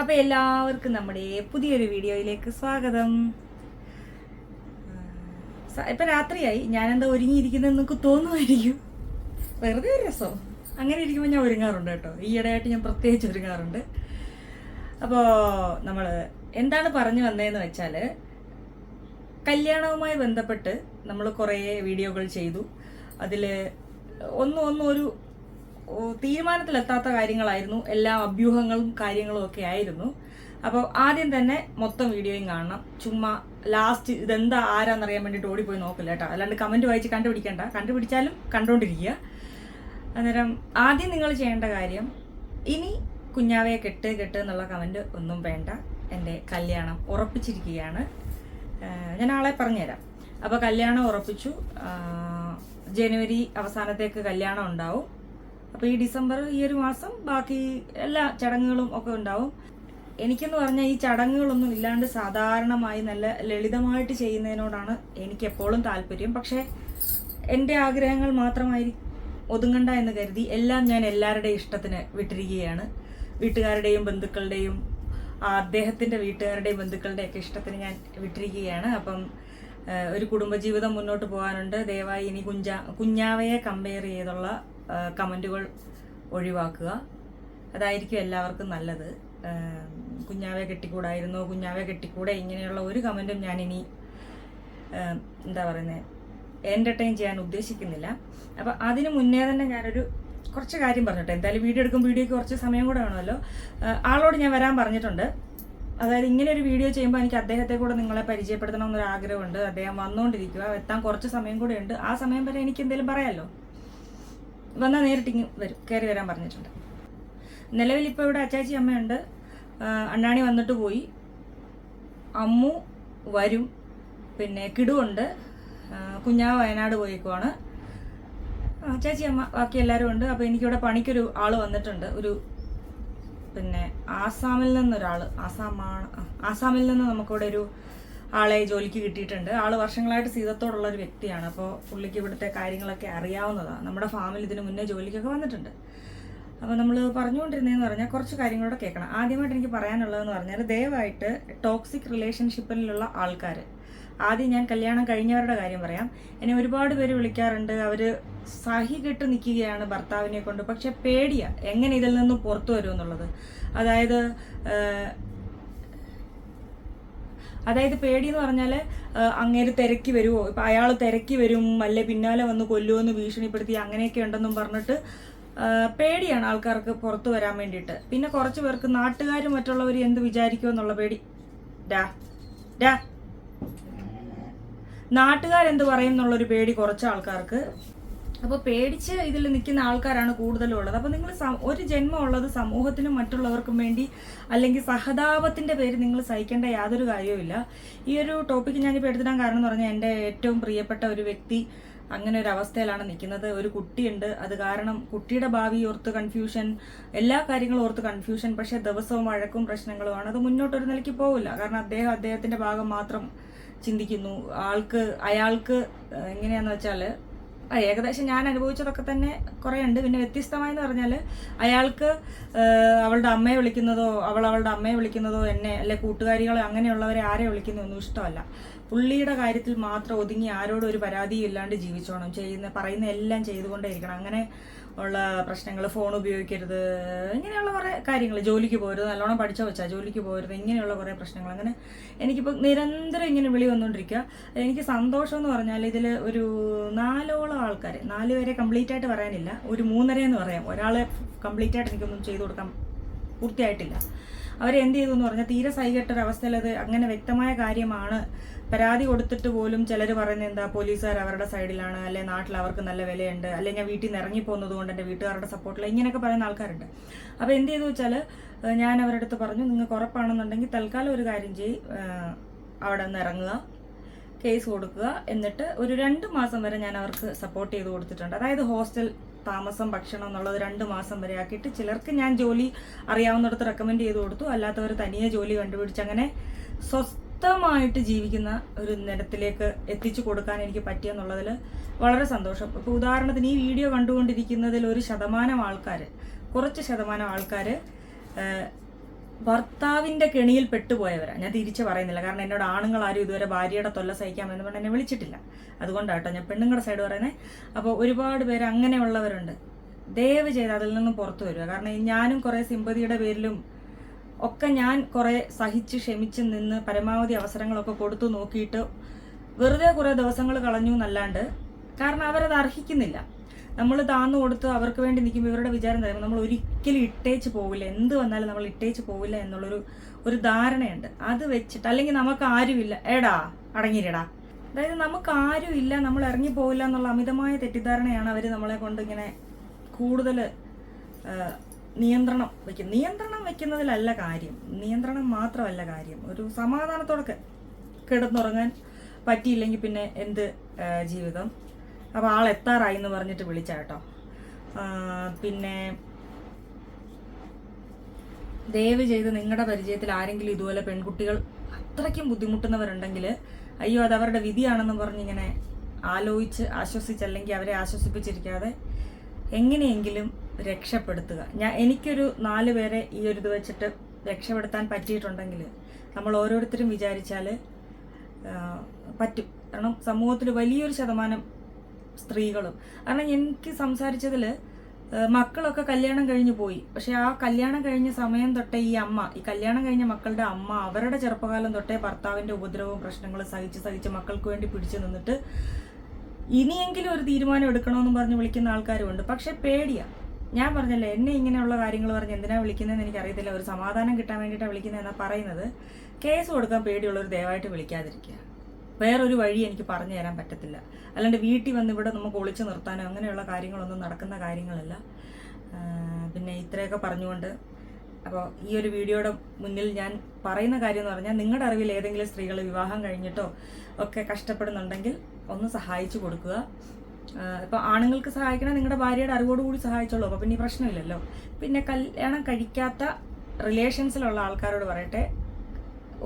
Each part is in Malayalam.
അപ്പൊ എല്ലാവർക്കും നമ്മുടെ പുതിയൊരു വീഡിയോയിലേക്ക് സ്വാഗതം. ഇപ്പൊ രാത്രിയായി. ഞാനെന്താ ഒരുങ്ങിയിരിക്കുന്നത് നിങ്ങൾക്ക് തോന്നുമായിരിക്കും. വെറുതെ ഒരു രസം. അങ്ങനെ ഇരിക്കുമ്പോൾ ഞാൻ ഒരുങ്ങാറുണ്ട് കേട്ടോ. ഈയിടെയായിട്ട് ഞാൻ പ്രത്യേകിച്ച് ഒരുങ്ങാറുണ്ട്. അപ്പോൾ നമ്മൾ എന്താണ് പറഞ്ഞു വന്നതെന്ന് വെച്ചാൽ കല്യാണവുമായി ബന്ധപ്പെട്ട് നമ്മൾ കുറേ വീഡിയോകൾ ചെയ്തു. അതിൽ ഒന്നും ഒന്നും ഒരു തീരുമാനത്തിലെത്താത്ത കാര്യങ്ങളായിരുന്നു. എല്ലാ അഭ്യൂഹങ്ങളും കാര്യങ്ങളും ഒക്കെ ആയിരുന്നു. അപ്പോൾ ആദ്യം തന്നെ മൊത്തം വീഡിയോയും കാണണം. ചുമ്മാ ലാസ്റ്റ് ഇതെന്താ ആരാന്നറിയാൻ വേണ്ടിയിട്ട് ഓടിപ്പോയി നോക്കില്ല കേട്ടോ. അല്ലാണ്ട് കമന്റ് വായിച്ച് കണ്ടുപിടിക്കണ്ട. കണ്ടുപിടിച്ചാലും കണ്ടുകൊണ്ടിരിക്കുക അന്നേരം ആദ്യം നിങ്ങൾ ചെയ്യേണ്ട കാര്യം ഇനി കുഞ്ഞാവയെ കെട്ട് കെട്ട് എന്നുള്ള കമന്റ് ഒന്നും വേണ്ട. എന്റെ കല്യാണം ഉറപ്പിച്ചിരിക്കുകയാണ്. ഞാൻ ആളെ പറഞ്ഞുതരാം. അപ്പോൾ കല്യാണം ഉറപ്പിച്ചു. ജനുവരി അവസാനത്തേക്ക് കല്യാണം ഉണ്ടാവും. അപ്പോൾ ഈ ഡിസംബർ ഈ ഒരു മാസം ബാക്കി എല്ലാ ചടങ്ങുകളും ഒക്കെ ഉണ്ടാവും. എനിക്കെന്ന് പറഞ്ഞാൽ ഈ ചടങ്ങുകളൊന്നും ഇല്ലാണ്ട് സാധാരണമായി നല്ല ലളിതമായിട്ട് ചെയ്യുന്നതിനോടാണ് എനിക്ക് എപ്പോഴും താല്പര്യം. പക്ഷേ എന്റെ ആഗ്രഹങ്ങൾ മാത്രമായി ഒതുങ്ങണ്ട എന്ന് കരുതി എല്ലാം ഞാൻ എല്ലാവരുടെയും ഇഷ്ടത്തിന് വിട്ടിരിക്കുകയാണ്. വീട്ടുകാരുടെയും ബന്ധുക്കളുടെയും അദ്ദേഹത്തിന്റെ വീട്ടുകാരുടെയും ബന്ധുക്കളുടെയൊക്കെ ഇഷ്ടത്തിന് ഞാൻ വിട്ടിരിക്കുകയാണ്. അപ്പം ഒരു കുടുംബജീവിതം മുന്നോട്ട് പോകാനുണ്ട്. ദയവായി ഇനി കുഞ്ഞാവയെ കമ്പയർ ചെയ്തുള്ള കമന്റുകൾ ഒഴിവാക്കുക. അതായിരിക്കും എല്ലാവർക്കും നല്ലത്. കുഞ്ഞാവെ കെട്ടിക്കൂടായിരുന്നോ? കുഞ്ഞാവെ കെട്ടിക്കൂടെ? ഇങ്ങനെയുള്ള ഒരു കമന്റും ഞാനിനി എന്താ പറയുന്നത് എന്റർടൈൻ ചെയ്യാൻ ഉദ്ദേശിക്കുന്നില്ല. അപ്പോൾ അതിന് മുന്നേ തന്നെ ഞാനൊരു കുറച്ച് കാര്യം പറഞ്ഞിട്ട്. എന്തായാലും വീഡിയോ എടുക്കും വീഡിയോയ്ക്ക് കുറച്ച് സമയം കൂടെ വേണമല്ലോ. ആളോട് ഞാൻ വരാൻ പറഞ്ഞിട്ടുണ്ട്. അതായത് ഇങ്ങനെ ഒരു വീഡിയോ ചെയ്യുമ്പോൾ എനിക്ക് അദ്ദേഹത്തെ കൂടെ നിങ്ങളെ പരിചയപ്പെടുത്തണം എന്നൊരു ആഗ്രഹമുണ്ട് അദ്ദേഹം വന്നുകൊണ്ടിരിക്കുക എത്താൻ കുറച്ച് സമയം കൂടെ ഉണ്ട്. ആ സമയം വരെ എനിക്ക് എന്തെങ്കിലും പറയാമല്ലോ വന്നാൽ നേരിട്ട് ഇങ്ങ് വരും കയറി വരാൻ പറഞ്ഞിട്ടുണ്ട്. നിലവിൽ ഇപ്പോൾ ഇവിടെ അച്ചാച്ചി അമ്മയുണ്ട്. അണ്ണാണി വന്നിട്ട് പോയി. അമ്മു വരും. പിന്നെ കിടുവുണ്ട് കുഞ്ഞാവ് വയനാട് പോയിക്കുവാണ്. അച്ചാച്ചി ചേച്ചി അമ്മ ബാക്കി എല്ലാവരും ഉണ്ട്. അപ്പോൾ എനിക്കിവിടെ പണിക്കൊരു ആൾ വന്നിട്ടുണ്ട്. ഒരു പിന്നെ ആസാമിൽ നിന്നൊരാൾ ആസാമാണ് ആസാമിൽ നിന്ന് നമുക്കിവിടെ ഒരു ആളെ ജോലിക്ക് കിട്ടിയിട്ടുണ്ട്. ആൾ വർഷങ്ങളായിട്ട് സീതത്തോടുള്ള ഒരു വ്യക്തിയാണ്. അപ്പോൾ പുള്ളിക്ക് ഇവിടുത്തെ കാര്യങ്ങളൊക്കെ അറിയാവുന്നതാണ്. നമ്മുടെ ഫാമിൽ ഇതിന് മുന്നേ ജോലിക്കൊക്കെ വന്നിട്ടുണ്ട്. അപ്പോൾ നമ്മൾ പറഞ്ഞുകൊണ്ടിരുന്നതെന്ന് പറഞ്ഞാൽ കുറച്ച് കാര്യങ്ങളോട് കേൾക്കണം. ആദ്യമായിട്ട് എനിക്ക് പറയാനുള്ളതെന്ന് പറഞ്ഞാൽ ദയവായിട്ട് ടോക്സിക് റിലേഷൻഷിപ്പിലുള്ള ആൾക്കാർ ആദ്യം ഞാൻ കല്യാണം കഴിഞ്ഞവരുടെ കാര്യം പറയാം. എന്നെ ഒരുപാട് പേര് വിളിക്കാറുണ്ട്. അവർ സഹി കെട്ട് നിൽക്കുകയാണ് ഭർത്താവിനെ കൊണ്ട്. പക്ഷെ പേടിയാണ് എങ്ങനെ ഇതിൽ നിന്നും പുറത്തു വരുമെന്നുള്ളത്. അതായത് അതായത് പേടി എന്ന് പറഞ്ഞാൽ അങ്ങേര് തിരക്കി വരുമോ ഇപ്പം അയാൾ തിരക്കി വരും അല്ലെ പിന്നാലെ വന്ന് കൊല്ലുമെന്ന് ഭീഷണിപ്പെടുത്തി അങ്ങനെയൊക്കെ ഉണ്ടെന്നും പറഞ്ഞിട്ട് പേടിയാണ് ആൾക്കാർക്ക് പുറത്തു വരാൻ വേണ്ടിയിട്ട്. പിന്നെ കുറച്ച് പേർക്ക് നാട്ടുകാരും മറ്റുള്ളവർ എന്ത് വിചാരിക്കുമോ എന്നുള്ള പേടി. ഡാ ഡാ. നാട്ടുകാരെന്ത് പറയും എന്നുള്ളൊരു പേടി കുറച്ച് ആൾക്കാർക്ക്. അപ്പോൾ പേടിച്ച് ഇതിൽ നിൽക്കുന്ന ആൾക്കാരാണ് കൂടുതലും ഉള്ളത് അപ്പോൾ നിങ്ങൾ ഒരു ജന്മം ഉള്ളത് സമൂഹത്തിനും മറ്റുള്ളവർക്കും വേണ്ടി അല്ലെങ്കിൽ സഹതാപത്തിന്റെ പേര് നിങ്ങൾ സഹിക്കേണ്ട യാതൊരു കാര്യവുമില്ല. ഈ ഒരു ടോപ്പിക്ക് ഞാനിപ്പോൾ എടുത്തിടാൻ കാരണം എന്ന് പറഞ്ഞാൽ എന്റെ ഏറ്റവും പ്രിയപ്പെട്ട ഒരു വ്യക്തി അങ്ങനെ ഒരു അവസ്ഥയിലാണ് നിൽക്കുന്നത്. ഒരു കുട്ടിയുണ്ട്. അത് കാരണം കുട്ടിയുടെ ഭാവി ഓർത്ത് കൺഫ്യൂഷൻ എല്ലാ കാര്യങ്ങളും ഓർത്ത് കൺഫ്യൂഷൻ പക്ഷേ ദിവസവും വഴക്കും പ്രശ്നങ്ങളുമാണ് അത് മുന്നോട്ടൊരു നിലയ്ക്ക് പോകില്ല കാരണം അദ്ദേഹം അദ്ദേഹത്തിന്റെ ഭാഗം മാത്രം ചിന്തിക്കുന്നു. ആൾക്ക് അയാൾക്ക് എങ്ങനെയാന്ന് വെച്ചാൽ ഏകദേശം ഞാൻ അനുഭവിച്ചതൊക്കെ തന്നെ കുറേ ഉണ്ട് പിന്നെ വ്യത്യസ്തമായെന്ന് പറഞ്ഞാൽ അയാൾക്ക് അവളുടെ അമ്മയെ വിളിക്കുന്നതോ അവൾ അവളുടെ അമ്മയെ വിളിക്കുന്നതോ എന്നെ അല്ലെ കൂട്ടുകാരികളെ അങ്ങനെയുള്ളവരെ ആരെ വിളിക്കുന്നതൊന്നും ഇഷ്ടമല്ല. പുള്ളിയുടെ കാര്യത്തിൽ മാത്രം ഒതുങ്ങി ആരോടും ഒരു പരാതിയും ഇല്ലാണ്ട് ജീവിച്ചോണം. ചെയ്യുന്ന പറയുന്ന എല്ലാം ചെയ്തുകൊണ്ടേ ഇരിക്കണം അങ്ങനെ ഉള്ള പ്രശ്നങ്ങൾ ഫോൺ ഉപയോഗിക്കരുത് ഇങ്ങനെയുള്ള കുറേ കാര്യങ്ങൾ ജോലിക്ക് പോരുത് നല്ലോണം പഠിച്ച വെച്ചാൽ ജോലിക്ക് പോരുത് ഇങ്ങനെയുള്ള കുറേ പ്രശ്നങ്ങൾ അങ്ങനെ എനിക്കിപ്പോൾ നിരന്തരം ഇങ്ങനെ വിളി വന്നുകൊണ്ടിരിക്കുക എനിക്ക് സന്തോഷം എന്ന് പറഞ്ഞാൽ ഇതിൽ ഒരു നാലോളം ആൾക്കാർ നാല് പേരെ കംപ്ലീറ്റ് ആയിട്ട് പറയാനില്ല. ഒരു മൂന്നര എന്ന് പറയാം. ഒരാളെ കംപ്ലീറ്റ് ആയിട്ട് എനിക്കൊന്നും ചെയ്തു കൊടുക്കാൻ പൂർത്തിയായിട്ടില്ല. അവരെന്ത് ചെയ്തു എന്ന് പറഞ്ഞാൽ തീരെ സൈകെട്ടൊരവസ്ഥയിൽ അത് അങ്ങനെ വ്യക്തമായ കാര്യമാണ് പരാതി കൊടുത്തിട്ട് പോലും ചിലർ പറയുന്നത് എന്താ പോലീസുകാർ അവരുടെ സൈഡിലാണ് അല്ലെ നാട്ടിൽ അവർക്ക് നല്ല വിലയുണ്ട് അല്ലെ ഞാൻ വീട്ടിൽ നിന്ന് ഇറങ്ങിപ്പോകുന്നത് കൊണ്ട് എന്റെ വീട്ടുകാരുടെ സപ്പോർട്ടില്ല ഇങ്ങനെയൊക്കെ പറയുന്ന ആൾക്കാരുണ്ട്. അപ്പോൾ എന്ത് ചെയ്തു വെച്ചാൽ ഞാൻ അവരുടെ അടുത്ത് പറഞ്ഞു നിങ്ങൾക്ക് ഉറപ്പാണെന്നുണ്ടെങ്കിൽ തൽക്കാലം ഒരു കാര്യം ചെയ്യ് അവിടെ നിന്ന് ഇറങ്ങുക കേസ് കൊടുക്കുക എന്നിട്ട് ഒരു രണ്ട് മാസം വരെ ഞാൻ അവർക്ക് സപ്പോർട്ട് ചെയ്ത് കൊടുത്തിട്ടുണ്ട്. അതായത് ഹോസ്റ്റൽ താമസം ഭക്ഷണം എന്നുള്ളത് രണ്ട് മാസം വരെ ആക്കിയിട്ട് ചിലർക്ക് ഞാൻ ജോലി അറിയാവുന്നിടത്ത് റെക്കമെൻഡ് ചെയ്ത് കൊടുത്തു അല്ലാത്തവർ തനിയെ ജോലി കണ്ടുപിടിച്ച് അങ്ങനെ സ്വസ്ഥമായിട്ട് ജീവിക്കുന്ന ഒരു നിരത്തിലേക്ക് എത്തിച്ചു കൊടുക്കാൻ എനിക്ക് പറ്റിയെന്നുള്ളതിൽ വളരെ സന്തോഷം. ഇപ്പോൾ ഉദാഹരണത്തിന് ഈ വീഡിയോ കണ്ടുകൊണ്ടിരിക്കുന്നതിൽ ഒരു ശതമാനം ആൾക്കാർ കുറച്ച് ശതമാനം ആൾക്കാർ ഭർത്താവിന്റെ കെണിയിൽ പെട്ടുപോയവരാ. ഞാൻ തിരിച്ചു പറയുന്നില്ല. കാരണം എന്നോട് ആണുങ്ങൾ ആരും ഇതുവരെ ഭാര്യയുടെ തൊല്ല സഹിക്കാമെന്ന് പറഞ്ഞ് എന്നെ വിളിച്ചിട്ടില്ല. അതുകൊണ്ടാട്ടോ ഞാൻ പെണ്ണുങ്ങളുടെ സൈഡ് പറയുന്നത് അപ്പോൾ ഒരുപാട് പേര് അങ്ങനെയുള്ളവരുണ്ട്. ദയവ് ചെയ്ത് അതിൽ നിന്നും പുറത്തു വരിക. കാരണം ഞാനും കുറേ സിമ്പതിയുടെ പേരിലും ഒക്കെ ഞാൻ കുറേ സഹിച്ച് ക്ഷമിച്ച് നിന്ന് പരമാവധി അവസരങ്ങളൊക്കെ കൊടുത്തു നോക്കിയിട്ട് വെറുതെ കുറേ ദിവസങ്ങൾ കളഞ്ഞു എന്നല്ലാണ്ട് കാരണം അവരത് അർഹിക്കുന്നില്ല. നമ്മൾ താന്നു കൊടുത്ത് അവർക്ക് വേണ്ടി നിൽക്കുമ്പോൾ ഇവരുടെ വിചാരം തരുമ്പോൾ നമ്മൾ ഒരിക്കലും ഇട്ടേച്ച് പോവില്ല. എന്ത് വന്നാലും നമ്മൾ ഇട്ടേച്ച് പോവില്ല എന്നുള്ളൊരു ഒരു ധാരണയുണ്ട്. അത് വെച്ചിട്ട് അല്ലെങ്കിൽ നമുക്ക് ആരുമില്ല. എടാ അടങ്ങിയിരടാ അതായത് നമുക്ക് ആരുമില്ല നമ്മൾ ഇറങ്ങി പോവില്ല എന്നുള്ള അമിതമായ തെറ്റിദ്ധാരണയാണ് അവർ നമ്മളെ കൊണ്ട് ഇങ്ങനെ കൂടുതൽ നിയന്ത്രണം വയ്ക്കും നിയന്ത്രണം വെക്കുന്നതിലല്ല കാര്യം. നിയന്ത്രണം മാത്രമല്ല കാര്യം. ഒരു സമാധാനത്തോടെ ക- കിടന്നുറങ്ങാൻ പറ്റിയില്ലെങ്കിൽ പിന്നെ എന്ത് ജീവിതം? അപ്പോൾ ആൾ എത്താറായി എന്ന് പറഞ്ഞിട്ട് വിളിച്ചാട്ടോ പിന്നെ ദയവ് ചെയ്ത് നിങ്ങളുടെ പരിചയത്തിൽ ആരെങ്കിലും ഇതുപോലെ പെൺകുട്ടികൾ അത്രയ്ക്കും ബുദ്ധിമുട്ടുന്നവരുണ്ടെങ്കിൽ അയ്യോ അത് അവരുടെ വിധിയാണെന്ന് പറഞ്ഞിങ്ങനെ ആലോചിച്ച് ആശ്വസിച്ച് അല്ലെങ്കിൽ അവരെ ആശ്വസിപ്പിച്ചിരിക്കാതെ എങ്ങനെയെങ്കിലും രക്ഷപ്പെടുത്തുക. ഞാൻ എനിക്കൊരു നാല് പേരെ ഈ ഒരു ഇത് വെച്ചിട്ട് രക്ഷപ്പെടുത്താൻ പറ്റിയിട്ടുണ്ടെങ്കിൽ നമ്മൾ ഓരോരുത്തരും വിചാരിച്ചാൽ പറ്റും. കാരണം സമൂഹത്തിൽ വലിയൊരു ശതമാനം സ്ത്രീകളും. കാരണം എനിക്ക് സംസാരിച്ചതിൽ മക്കളൊക്കെ കല്യാണം കഴിഞ്ഞു പോയി. പക്ഷെ ആ കല്യാണം കഴിഞ്ഞ സമയം തൊട്ടേ ഈ അമ്മ ഈ കല്യാണം കഴിഞ്ഞ മക്കളുടെ അമ്മ അവരുടെ ചെറുപ്പകാലം തൊട്ടേ ഭർത്താവിന്റെ ഉപദ്രവവും പ്രശ്നങ്ങളും സഹിച്ച് സഹിച്ച് മക്കൾക്ക് വേണ്ടി പിടിച്ചു നിന്നിട്ട് ഇനിയെങ്കിലും ഒരു തീരുമാനം എടുക്കണമെന്ന് പറഞ്ഞ് വിളിക്കുന്ന ആൾക്കാരുമുണ്ട്. പക്ഷെ പേടിയാ. ഞാൻ പറഞ്ഞല്ലേ എന്നെ ഇങ്ങനെയുള്ള കാര്യങ്ങൾ പറഞ്ഞ് എന്തിനാ വിളിക്കുന്നതെന്ന് എനിക്കറിയത്തില്ല. ഒരു സമാധാനം കിട്ടാൻ വേണ്ടിയിട്ടാണ് വിളിക്കുന്നതെന്നാണ് പറയുന്നത്. കേസ് കൊടുക്കാൻ പേടിയുള്ളവർ ദയവായിട്ട് വിളിക്കാതിരിക്കുക. വേറൊരു വഴി എനിക്ക് പറഞ്ഞു തരാൻ പറ്റത്തില്ല. അല്ലാണ്ട് വീട്ടിൽ വന്ന് ഇവിടെ നമുക്ക് ഒളിച്ചു നിർത്താനോ അങ്ങനെയുള്ള കാര്യങ്ങളൊന്നും നടക്കുന്ന കാര്യങ്ങളല്ല. പിന്നെ ഇത്രയൊക്കെ പറഞ്ഞുകൊണ്ട് അപ്പോൾ ഈ ഒരു വീഡിയോയുടെ മുന്നിൽ ഞാൻ പറയുന്ന കാര്യം എന്ന് പറഞ്ഞാൽ നിങ്ങളുടെ അറിവിൽ ഏതെങ്കിലും സ്ത്രീകൾ വിവാഹം കഴിഞ്ഞിട്ടോ ഒക്കെ കഷ്ടപ്പെടുന്നുണ്ടെങ്കിൽ ഒന്ന് സഹായിച്ചു കൊടുക്കുക. ഇപ്പോൾ ആണുങ്ങൾക്ക് സഹായിക്കണം നിങ്ങളുടെ ഭാര്യയുടെ അറിവോടുകൂടി സഹായിച്ചോളൂ. അപ്പോൾ പിന്നെ പ്രശ്നമില്ലല്ലോ. പിന്നെ കല്യാണം കഴിക്കാത്ത റിലേഷൻസിലുള്ള ആൾക്കാരോട് പറയട്ടെ.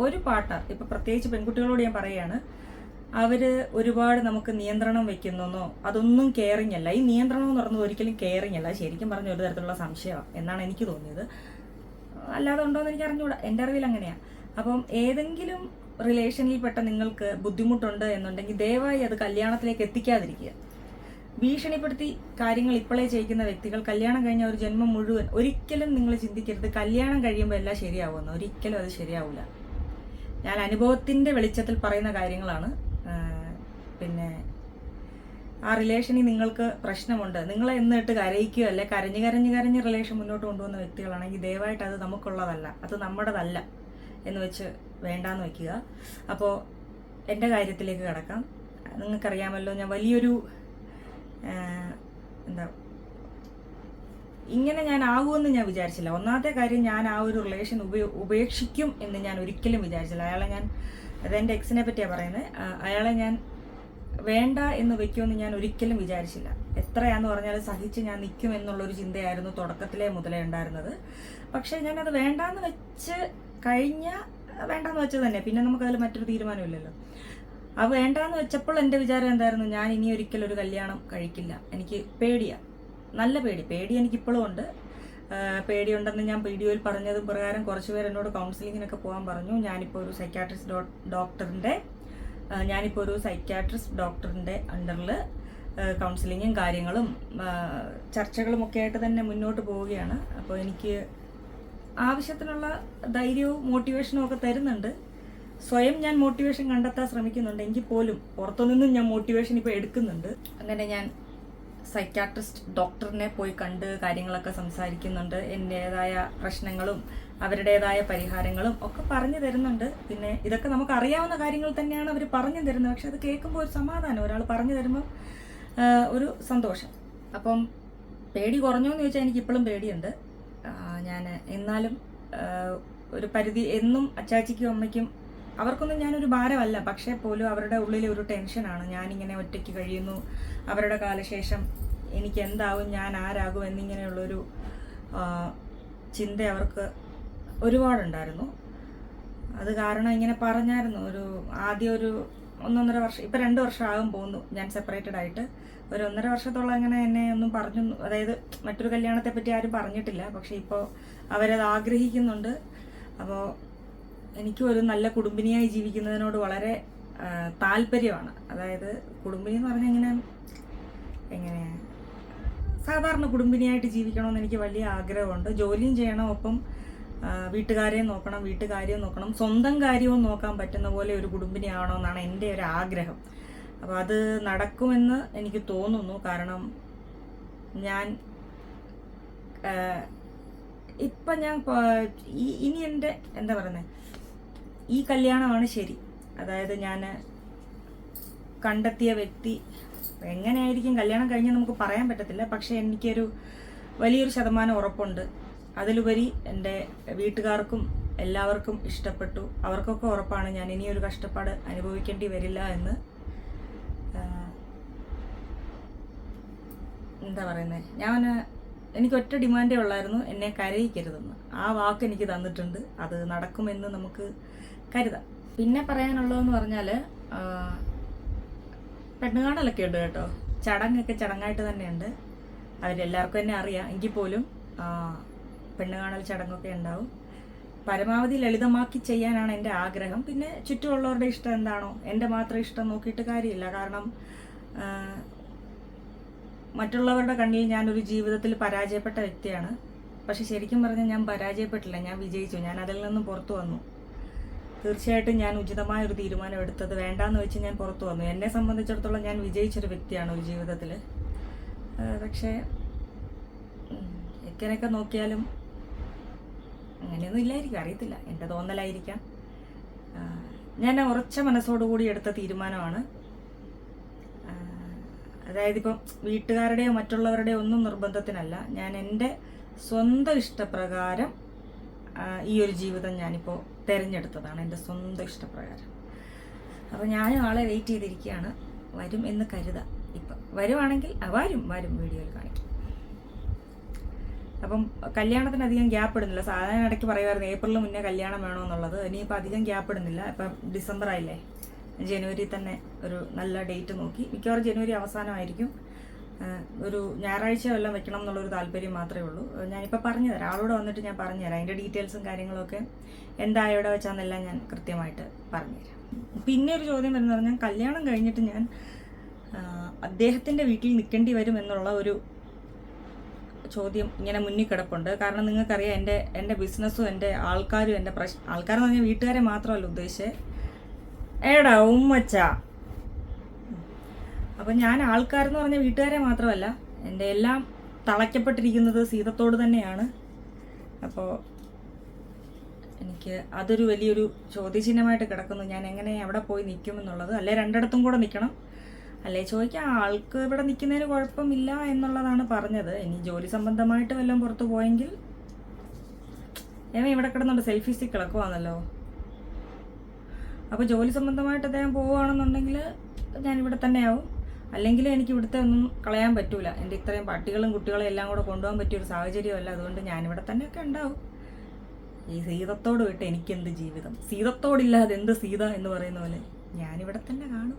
ഒരു പാർട്ട്ണർ ഇപ്പൊ പ്രത്യേകിച്ച് പെൺകുട്ടികളോട് ഞാൻ പറയുകയാണ് അവർ ഒരുപാട് നമുക്ക് നിയന്ത്രണം വെക്കുന്നോ അതൊന്നും കെയറിങ് അല്ല. ഈ നിയന്ത്രണം എന്ന് പറയുന്നത് ഒരിക്കലും കെയറിങ് അല്ല. ശരിക്കും പറഞ്ഞ ഒരു തരത്തിലുള്ള സംശയമാണ് എന്നാണ് എനിക്ക് തോന്നിയത്. അല്ലാതെ ഉണ്ടോ എന്ന് എനിക്ക് അറിഞ്ഞുകൂടാ എന്റെ അറിവിൽ അങ്ങനെയാണ് അപ്പം ഏതെങ്കിലും റിലേഷനിൽപ്പെട്ട നിങ്ങൾക്ക് ബുദ്ധിമുട്ടുണ്ട് എന്നുണ്ടെങ്കിൽ ദയവായി അത് കല്യാണത്തിലേക്ക് എത്തിക്കാതിരിക്കുക. ഭീഷണിപ്പെടുത്തി കാര്യങ്ങൾ ഇപ്പോഴേ ചെയ്യിക്കുന്ന വ്യക്തികൾ കല്യാണം കഴിഞ്ഞ ഒരു ജന്മം മുഴുവൻ ഒരിക്കലും നിങ്ങൾ ചിന്തിക്കരുത്. കല്യാണം കഴിയുമ്പോൾ എല്ലാം ശരിയാവുമെന്ന്. ഒരിക്കലും അത് ശരിയാവില്ല ഞാൻ അനുഭവത്തിന്റെ വെളിച്ചത്തിൽ പറയുന്ന കാര്യങ്ങളാണ്. പിന്നെ ആ റിലേഷനിൽ നിങ്ങൾക്ക് പ്രശ്നമുണ്ട്. നിങ്ങളെ എന്നിട്ട് കരയിക്കുകയോ അല്ലെ കരഞ്ഞ് കരഞ്ഞ് കരഞ്ഞ് റിലേഷൻ മുന്നോട്ട് കൊണ്ടുപോകുന്ന വ്യക്തികളാണെങ്കിൽ ദയവായിട്ട് അത് നമുക്കുള്ളതല്ല. അത് നമ്മുടേതല്ല എന്ന് വെച്ച് വേണ്ടാന്ന് വയ്ക്കുക അപ്പോൾ എന്റെ കാര്യത്തിലേക്ക് കിടക്കാം. നിങ്ങൾക്കറിയാമല്ലോ ഞാൻ വലിയൊരു എന്താ ഇങ്ങനെ ഞാൻ ആകുമെന്ന് ഞാൻ വിചാരിച്ചില്ല. ഒന്നാമത്തെ കാര്യം ഞാൻ ആ ഒരു റിലേഷൻ ഉപേക്ഷിക്കും എന്ന് ഞാൻ ഒരിക്കലും വിചാരിച്ചില്ല. അയാളെ ഞാൻ അതെന്റെ എക്സിനെ പറ്റിയാണ് പറയുന്നത് അയാളെ ഞാൻ വേണ്ട എന്ന് വെക്കുമെന്ന് ഞാൻ ഒരിക്കലും വിചാരിച്ചില്ല. എത്രയാന്ന് പറഞ്ഞാൽ സഹിച്ച് ഞാൻ നിൽക്കും എന്നുള്ളൊരു ചിന്തയായിരുന്നു തുടക്കത്തിലേ മുതലേ ഉണ്ടായിരുന്നത്. പക്ഷേ ഞാനത് വേണ്ടാന്ന് വെച്ച് കഴിഞ്ഞ വേണ്ടാന്ന് വെച്ചത് തന്നെ. പിന്നെ നമുക്കതിൽ മറ്റൊരു തീരുമാനമില്ലല്ലോ. ആ വേണ്ടാന്ന് വെച്ചപ്പോൾ എന്റെ വിചാരം എന്തായിരുന്നു? ഞാൻ ഇനി ഒരിക്കലും ഒരു കല്യാണം കഴിക്കില്ല. എനിക്ക് പേടിയാ. നല്ല പേടി. പേടി എനിക്കിപ്പോഴും ഉണ്ട്. പേടി പേടിയുണ്ടെന്ന് ഞാൻ വീഡിയോയിൽ പറഞ്ഞതും പ്രകാരം കുറച്ച് പേർ എന്നോട് കൗൺസിലിങ്ങിനൊക്കെ പോകാൻ പറഞ്ഞു. ഞാനിപ്പോൾ ഒരു സൈക്കാട്രിസ്റ്റ് ഡോക്ടറിന്റെ ഞാനിപ്പോൾ ഒരു സൈക്യാട്രിസ്റ്റ് ഡോക്ടറിന്റെ അണ്ടറിൽ കൗൺസിലിങ്ങും കാര്യങ്ങളും ചർച്ചകളും ഒക്കെ ആയിട്ട് തന്നെ മുന്നോട്ട് പോവുകയാണ്. അപ്പോൾ എനിക്ക് ആവശ്യത്തിനുള്ള ധൈര്യവും മോട്ടിവേഷനും ഒക്കെ തരുന്നുണ്ട്. സ്വയം ഞാൻ മോട്ടിവേഷൻ കണ്ടെത്താൻ ശ്രമിക്കുന്നുണ്ട്. എങ്കിൽ പോലും പുറത്തുനിന്നും ഞാൻ മോട്ടിവേഷൻ ഇപ്പോൾ എടുക്കുന്നുണ്ട്. അങ്ങനെ ഞാൻ സൈക്കാട്രിസ്റ്റ് ഡോക്ടറിനെ പോയി കണ്ട് കാര്യങ്ങളൊക്കെ സംസാരിക്കുന്നുണ്ട്. എന്റേതായ പ്രശ്നങ്ങളും അവരുടേതായ പരിഹാരങ്ങളും ഒക്കെ പറഞ്ഞു തരുന്നുണ്ട്. പിന്നെ ഇതൊക്കെ നമുക്ക് അറിയാവുന്ന കാര്യങ്ങൾ തന്നെയാണ് അവർ പറഞ്ഞു തരുന്നത്. പക്ഷെ അത് കേൾക്കുമ്പോൾ ഒരു സമാധാനം. ഒരാൾ പറഞ്ഞു തരുമ്പോൾ ഒരു സന്തോഷം. അപ്പം പേടി കുറഞ്ഞോ എന്ന് ചോദിച്ചാൽ എനിക്ക് ഇപ്പോഴും പേടിയുണ്ട്. ഞാൻ എന്നാലും ഒരു പരിധി എന്നും അച്ചാച്ചിക്കും അമ്മയ്ക്കും അവർക്കൊന്നും ഞാനൊരു ഭാരമല്ല. പക്ഷേ പോലും അവരുടെ ഉള്ളിൽ ഒരു ടെൻഷനാണ്. ഞാനിങ്ങനെ ഒറ്റയ്ക്ക് കഴിയുന്നു. അവരുടെ കാലശേഷം എനിക്ക് എന്താവും ഞാൻ ആരാകും എന്നിങ്ങനെയുള്ളൊരു ചിന്ത അവർക്ക് ഒരുപാടുണ്ടായിരുന്നു. അത് കാരണം ഇങ്ങനെ പറഞ്ഞായിരുന്നു. ഒരു ആദ്യം ഒരു ഒന്നൊന്നര വർഷം ഇപ്പം രണ്ട് വർഷം ആകും പോകുന്നു ഞാൻ സെപ്പറേറ്റഡ് ആയിട്ട്. ഒരു ഒന്നര വർഷത്തോളം അങ്ങനെ എന്നെ ഒന്നും പറഞ്ഞു അതായത് മറ്റൊരു കല്യാണത്തെ പറ്റി ആരും പറഞ്ഞിട്ടില്ല. പക്ഷേ ഇപ്പോൾ അവരത് ആഗ്രഹിക്കുന്നുണ്ട്. അപ്പോൾ എനിക്കും ഒരു നല്ല കുടുംബിനിയായി ജീവിക്കുന്നതിനോട് വളരെ താല്പര്യമാണ്. അതായത് കുടുംബിനി എന്ന് പറഞ്ഞാൽ എങ്ങനെ എങ്ങനെ സാധാരണ കുടുംബിനിയായിട്ട് ജീവിക്കണമെന്ന് എനിക്ക് വലിയ ആഗ്രഹമുണ്ട്. ജോലിയും ചെയ്യണം ഒപ്പം വീട്ടുകാരെയും നോക്കണം വീട്ടുകാരെയും നോക്കണം സ്വന്തം കാര്യവും നോക്കാൻ പറ്റുന്ന പോലെ ഒരു കുടുംബിനി ആവണമെന്നാണ് എന്റെ ഒരു ആഗ്രഹം. അപ്പോൾ അത് നടക്കുമെന്ന് എനിക്ക് തോന്നുന്നു. കാരണം ഞാൻ ഇപ്പം ഞാൻ ഇനി എന്റെ എന്താ പറയുന്നത് ഈ കല്യാണമാണ് ശരി. അതായത് ഞാൻ കണ്ടെത്തിയ വ്യക്തി. എങ്ങനെയായിരിക്കും കല്യാണം കഴിഞ്ഞ് നമുക്ക് പറയാൻ പറ്റത്തില്ല. പക്ഷെ എനിക്കൊരു വലിയൊരു ശതമാനം ഉറപ്പുണ്ട്. അതിലുപരി എന്റെ വീട്ടുകാർക്കും എല്ലാവർക്കും ഇഷ്ടപ്പെട്ടു. അവർക്കൊക്കെ ഉറപ്പാണ് ഞാൻ ഇനിയൊരു കഷ്ടപ്പാട് അനുഭവിക്കേണ്ടി വരില്ല എന്ന്. എന്താ പറയുന്നത് ഞാൻ എനിക്ക് ഒറ്റ ഡിമാൻഡേ ഉള്ളായിരുന്നു. എന്നെ കരയിക്കരുതെന്ന്. ആ വാക്ക് എനിക്ക് തന്നിട്ടുണ്ട്. അത് നടക്കുമെന്ന് നമുക്ക് കരുതാം. പിന്നെ പറയാനുള്ളതെന്ന് പറഞ്ഞാൽ പെണ്ണുകാണലൊക്കെ ഉണ്ട് കേട്ടോ. ചടങ്ങൊക്കെ ചടങ്ങായിട്ട് തന്നെയുണ്ട്. അവരെല്ലാവർക്കും തന്നെ അറിയാം. എങ്കിൽ പോലും പെണ്ണുകാണൽ ചടങ്ങൊക്കെ ഉണ്ടാവും. പരമാവധി ലളിതമാക്കി ചെയ്യാനാണ് എന്റെ ആഗ്രഹം. പിന്നെ ചുറ്റുമുള്ളവരുടെ ഇഷ്ടം എന്താണോ എന്റെ മാത്രം ഇഷ്ടം നോക്കിയിട്ട് കാര്യമില്ല. കാരണം മറ്റുള്ളവരുടെ കണ്ണിൽ ഞാനൊരു ജീവിതത്തിൽ പരാജയപ്പെട്ട വ്യക്തിയാണ്. പക്ഷെ ശരിക്കും പറഞ്ഞാൽ ഞാൻ പരാജയപ്പെട്ടില്ല. ഞാൻ വിജയിച്ചു. ഞാൻ അതിൽ നിന്നും പുറത്തു വന്നു. തീർച്ചയായിട്ടും ഞാൻ ഉചിതമായ ഒരു തീരുമാനം എടുത്തത് വേണ്ടാന്ന് വെച്ച് ഞാൻ പുറത്തു വന്നു. എന്നെ സംബന്ധിച്ചിടത്തോളം ഞാൻ വിജയിച്ചൊരു വ്യക്തിയാണ് ഒരു ജീവിതത്തിൽ പക്ഷേ എക്കനൊക്കെ നോക്കിയാലും അങ്ങനെയൊന്നും ഇല്ലായിരിക്കും. അറിയത്തില്ല. എന്റെ തോന്നലായിരിക്കാം. ഞാൻ ഉറച്ച മനസ്സോടുകൂടി എടുത്ത തീരുമാനമാണ്. അതായത് ഇപ്പം വീട്ടുകാരുടെയോ മറ്റുള്ളവരുടെയോ ഒന്നും നിർബന്ധത്തിനല്ല. ഞാൻ എന്റെ സ്വന്തം ഇഷ്ടപ്രകാരം ഈ ഒരു ജീവിതം ഞാനിപ്പോൾ തിരഞ്ഞെടുത്തതാണ് എന്റെ സ്വന്തം ഇഷ്ടപ്രകാരം. അപ്പോൾ ഞാനും ആളെ വെയിറ്റ് ചെയ്തിരിക്കുകയാണ്. വരും എന്ന് കരുതാം. ഇപ്പം വരുവാണെങ്കിൽ വരും വരും വീഡിയോയിൽ കാണിക്കും. അപ്പം കല്യാണത്തിന് അധികം ഗ്യാപ്പ് ഇടുന്നില്ല. സാധാരണ ഇടയ്ക്ക് പറയുമായിരുന്നു ഏപ്രിലിൽ മുന്നേ കല്യാണം വേണമെന്നുള്ളത് ഇനിയിപ്പോൾ അധികം ഗ്യാപ്പ് ഇടുന്നില്ല. ഇപ്പം ഡിസംബർ ആയില്ലേ ജനുവരി തന്നെ ഒരു നല്ല ഡേറ്റ് നോക്കി. മിക്കവാറും ജനുവരി അവസാനമായിരിക്കും. ഒരു ഞായറാഴ്ച വല്ലതും വെക്കണം എന്നുള്ളൊരു താല്പര്യം മാത്രമേ ഉള്ളൂ. ഞാനിപ്പോൾ പറഞ്ഞു തരാം. ആളോട് വന്നിട്ട് ഞാൻ പറഞ്ഞു തരാം. അതിന്റെ ഡീറ്റെയിൽസും കാര്യങ്ങളൊക്കെ എന്താ എവിടെ വെച്ചാന്നെല്ലാം ഞാൻ കൃത്യമായിട്ട് പറഞ്ഞുതരാം പിന്നെ ഒരു ചോദ്യം വരുന്നത് പറഞ്ഞാൽ കല്യാണം കഴിഞ്ഞിട്ട് ഞാൻ അദ്ദേഹത്തിന്റെ വീട്ടിൽ നിൽക്കേണ്ടി വരും എന്നുള്ള ഒരു ചോദ്യം ഇങ്ങനെ മുന്നിൽ കിടപ്പുണ്ട്. കാരണം നിങ്ങൾക്കറിയാം എന്റെ എന്റെ ബിസിനസ്സും എന്റെ ആൾക്കാരും എന്റെ പ്രശ്നം ആൾക്കാരെന്ന് പറഞ്ഞാൽ വീട്ടുകാരെ മാത്രമല്ല ഉദ്ദേശിച്ചത് ഏടാ ഉമ്മച്ച അപ്പം ഞാൻ ആൾക്കാരെന്ന് പറഞ്ഞ വീട്ടുകാരെ മാത്രമല്ല എന്റെ എല്ലാം തളയ്ക്കപ്പെട്ടിരിക്കുന്നത് സീതത്തോട് തന്നെയാണ്. അപ്പോൾ എനിക്ക് അതൊരു വലിയൊരു ചോദ്യചിഹ്നമായിട്ട് കിടക്കുന്നു. ഞാൻ എങ്ങനെ അവിടെ പോയി നിൽക്കുമെന്നുള്ളത് അല്ലെ രണ്ടിടത്തും കൂടെ നിൽക്കണം അല്ലേ ചോദിക്കാം ആൾക്ക് ഇവിടെ നിൽക്കുന്നതിന് കുഴപ്പമില്ല എന്നുള്ളതാണ് പറഞ്ഞത്. ഇനി ജോലി സംബന്ധമായിട്ട് വല്ലതും പുറത്തു പോയെങ്കിൽ ഏവൻ ഇവിടെ കിടന്നുണ്ട് സെൽഫി സ്റ്റിക്ക് കിടക്കുവാണല്ലോ അപ്പോൾ ജോലി സംബന്ധമായിട്ട് അദ്ദേഹം പോവുകയാണെന്നുണ്ടെങ്കിൽ ഞാൻ ഇവിടെ തന്നെയാവും. അല്ലെങ്കിൽ എനിക്ക് ഇവിടുത്തെ ഒന്നും കളയാൻ പറ്റൂല. എന്റെ ഇത്രയും പട്ടികളും കുട്ടികളും എല്ലാം കൂടെ കൊണ്ടുപോകാൻ പറ്റിയ ഒരു സാഹചര്യമല്ല അതുകൊണ്ട് ഞാനിവിടെ തന്നെയൊക്കെ ഉണ്ടാവും. ഈ സീതത്തോട് വിട്ട് എനിക്കെന്ത് ജീവിതം? സീതത്തോടില്ലാതെ എന്ത് സീത എന്ന് പറയുന്ന പോലെ ഞാനിവിടെ തന്നെ കാണും.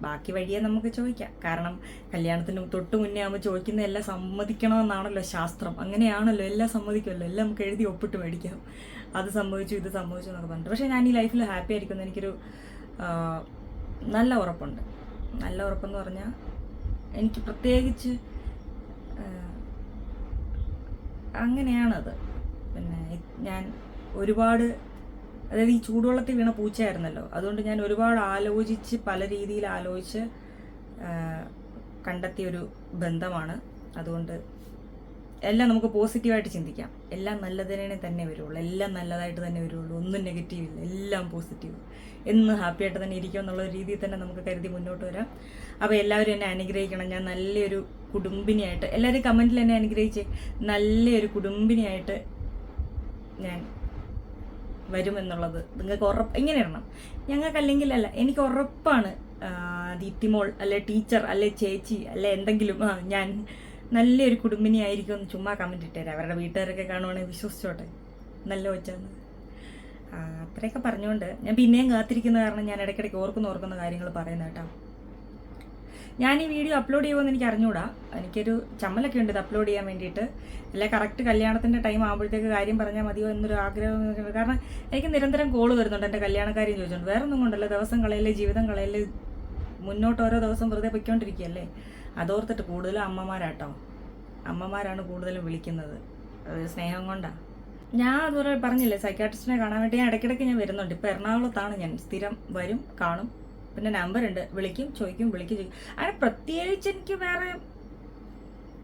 ബാക്കി വഴിയെ നമുക്ക് ചോദിക്കാം. കാരണം കല്യാണത്തിന് തൊട്ട് മുന്നേ ആകുമ്പോൾ ചോദിക്കുന്ന എല്ലാം സമ്മതിക്കണമെന്നാണല്ലോ ശാസ്ത്രം. അങ്ങനെയാണല്ലോ എല്ലാം സമ്മതിക്കുമല്ലോ. എല്ലാം നമുക്ക് എഴുതി ഒപ്പിട്ട് മേടിക്കാം. അത് സംഭവിച്ചു ഇത് സംഭവിച്ചു എന്നൊക്കെ പറഞ്ഞിട്ട്. പക്ഷേ ഞാൻ ഈ ലൈഫിൽ ഹാപ്പി ആയിരിക്കുമെന്ന് എനിക്കൊരു നല്ല ഉറപ്പുണ്ട്. നല്ല ഉറപ്പെന്ന് പറഞ്ഞാൽ എനിക്ക് പ്രത്യേകിച്ച് അങ്ങനെയാണത്. പിന്നെ ഞാൻ ഒരുപാട് അതായത് ഈ ചൂടുവെള്ളത്തിൽ വീണ പൂച്ചയായിരുന്നല്ലോ. അതുകൊണ്ട് ഞാൻ ഒരുപാട് ആലോചിച്ച് പല രീതിയിൽ ആലോചിച്ച് കണ്ടെത്തിയൊരു ബന്ധമാണ്. അതുകൊണ്ട് എല്ലാം നമുക്ക് പോസിറ്റീവായിട്ട് ചിന്തിക്കാം. എല്ലാം നല്ലതിനെ തന്നെ വരുള്ളൂ എല്ലാം നല്ലതായിട്ട് തന്നെ വരുള്ളൂ ഒന്നും നെഗറ്റീവ് ഇല്ല. എല്ലാം പോസിറ്റീവ് എന്ന് ഹാപ്പി ആയിട്ട് തന്നെ ഇരിക്കുക എന്നുള്ള രീതിയിൽ തന്നെ നമുക്ക് കരുതി മുന്നോട്ട് വരാം. അപ്പോൾ എല്ലാവരും എന്നെ അനുഗ്രഹിക്കണം. ഞാൻ നല്ലൊരു കുടുംബിനിയായിട്ട് എല്ലാവരും കമന്റിൽ എന്നെ അനുഗ്രഹിച്ച്. നല്ലൊരു കുടുംബിനിയായിട്ട് ഞാൻ വരുമെന്നുള്ളത് നിങ്ങൾക്ക് ഉറപ്പ് എങ്ങനെ ഇടണം. ഞങ്ങൾക്ക് അല്ല എനിക്ക് ഉറപ്പാണ് ദീപ്തിമോൾ അല്ലെ ടീച്ചർ അല്ലെ ചേച്ചി അല്ലെ എന്തെങ്കിലും ഞാൻ നല്ലൊരു കുടുംബിനി ആയിരിക്കും എന്ന് ചുമ്മാ കമന്റ് ഇട്ടുതരാം അവരുടെ വീട്ടുകാരൊക്കെ കാണുവാണെങ്കിൽ വിശ്വസിച്ചോട്ടെ. നല്ല കൊച്ചാന്ന്. അത്രയൊക്കെ പറഞ്ഞുകൊണ്ട് ഞാൻ പിന്നെയും കാത്തിരിക്കുന്ന കാരണം ഞാൻ ഇടയ്ക്കിടയ്ക്ക് ഓർക്കുന്ന ഓർക്കുന്ന കാര്യങ്ങൾ പറയുന്ന കേട്ടോ. ഞാൻ ഈ വീഡിയോ അപ്ലോഡ് ചെയ്യുമെന്ന് എനിക്ക് അറിഞ്ഞൂടാ. എനിക്കൊരു ചമ്മലൊക്കെ ഉണ്ട് ഇത് അപ്ലോഡ് ചെയ്യാൻ വേണ്ടിയിട്ട്. അല്ലെ കറക്റ്റ് കല്യാണത്തിന്റെ ടൈം ആകുമ്പോഴത്തേക്ക് കാര്യം പറഞ്ഞാൽ മതിയോ എന്നൊരു ആഗ്രഹം കാരണം എനിക്ക് നിരന്തരം കോൾ വരുന്നുണ്ട് എന്റെ കല്യാണക്കാര്യം ചോദിച്ചുകൊണ്ട് വേറെ ഒന്നും കൊണ്ടല്ല ദിവസം കളയല്ലേ ജീവിതം കളയല്ലേ മുന്നോട്ട് ഓരോ ദിവസം വെറുതെ പൊയ്ക്കൊണ്ടിരിക്കുകയല്ലേ? അതോർത്തിട്ട് കൂടുതലും അമ്മമാരാട്ടോ. അമ്മമാരാണ് കൂടുതലും വിളിക്കുന്നത്. സ്നേഹം കൊണ്ടാണ് ഞാൻ അതുപോലെ പറഞ്ഞില്ലേ സൈക്കാട്രിസ്റ്റിനെ കാണാൻ വേണ്ടി ഞാൻ ഇടയ്ക്കിടയ്ക്ക് ഞാൻ വരുന്നുണ്ട്. ഇപ്പോൾ എറണാകുളത്താണ് ഞാൻ. സ്ഥിരം വരും കാണും. പിന്നെ നമ്പർ ഉണ്ട്. വിളിക്കും ചോദിക്കും വിളിക്കും ചോദിക്കും. അങ്ങനെ പ്രത്യേകിച്ച് എനിക്ക് വേറെ